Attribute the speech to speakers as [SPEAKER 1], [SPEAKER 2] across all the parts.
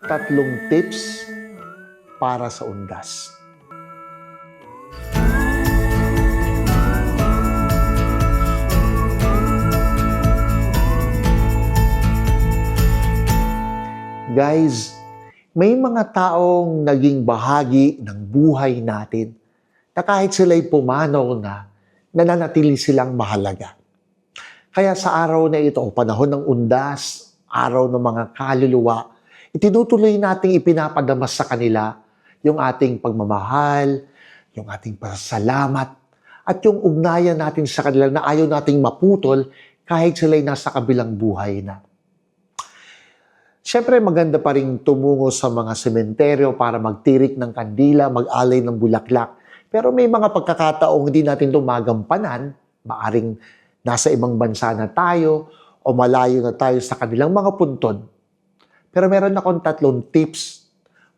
[SPEAKER 1] tatlong tips para sa undas. Guys, may mga taong naging bahagi ng buhay natin na kahit sila'y pumanaw na, nananatili silang mahalaga. Kaya sa araw na ito, panahon ng undas, araw ng mga kaluluwa, itinutuloy nating ipinapadamas sa kanila yung ating pagmamahal, yung ating pasasalamat, at yung ugnayan natin sa kanila na ayaw nating maputol kahit sila'y nasa kabilang buhay na. Siyempre, maganda pa rin tumungo sa mga sementeryo para magtirik ng kandila, mag-alay ng bulaklak. Pero may mga pagkakataong hindi natin ito magampanan, maaring nasa ibang bansa na tayo o malayo na tayo sa kanilang mga puntod. Pero meron akong tatlong tips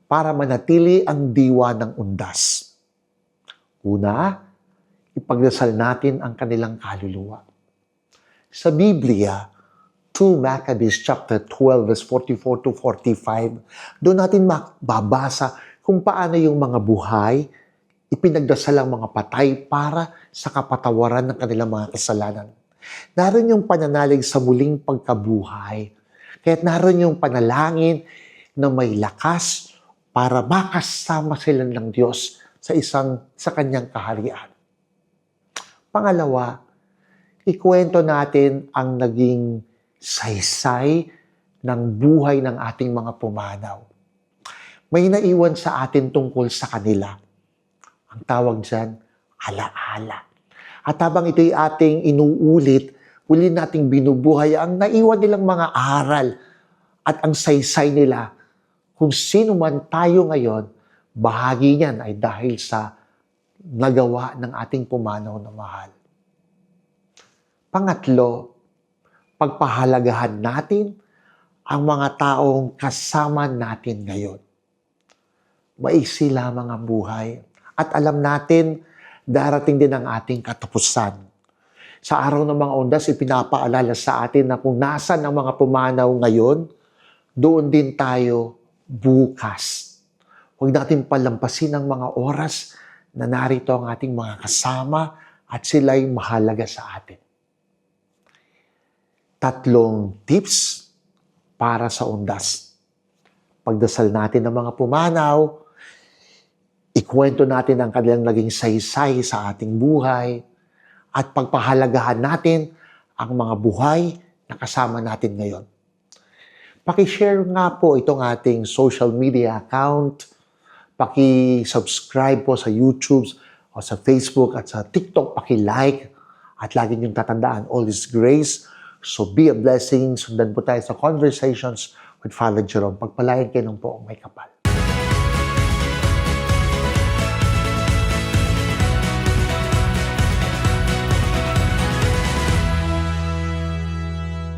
[SPEAKER 1] para manatili ang diwa ng undas. Una, ipagdasal natin ang kanilang kaluluwa. Sa Biblia, 2 Maccabees chapter 12 verse 44 to 45, doon natin mababasa kung paano yung mga buhay ipinagdasal ang mga patay para sa kapatawaran ng kanilang mga kasalanan. Naroon yung pananalig sa muling pagkabuhay. Kaya't naroon yung panalangin na may lakas para makasama sila ng Diyos sa isang sa kanyang kaharian. Pangalawa, ikwento natin ang naging saysay ng buhay ng ating mga pumanaw. May naiwan sa atin tungkol sa kanila. Ang tawag dyan, alaala. At habang ito'y ating inuulit, uli nating binubuhay ang naiwan nilang mga aral at ang saysay nila. Kung sino man tayo ngayon, bahagi niyan ay dahil sa nagawa ng ating pumanaw na mahal. Pangatlo, pagpahalagahan natin ang mga taong kasama natin ngayon. Maiksi lamang ang buhay at alam natin darating din ang ating katapusan. Sa araw ng mga ondas, ipinapaalala sa atin na kung nasan ang mga pumanaw ngayon, doon din tayo bukas. Huwag natin palampasin ang mga oras na narito ang ating mga kasama at sila'y mahalaga sa atin tatlong tips para sa undas. Pagdasal natin ng mga pumanaw, ikwento natin ang kanilang naging saysay sa ating buhay, at pagpahalagahan natin ang mga buhay na kasama natin ngayon. Pakishare nga po itong ating social media account. Paki-subscribe po sa YouTube o sa Facebook at sa TikTok. Paki-like. At lagi niyong tatandaan, all is grace. So be a blessing. Sundan po tayo sa Conversations with Father Jerome. Pagpalayan kayo ng poong may kapal.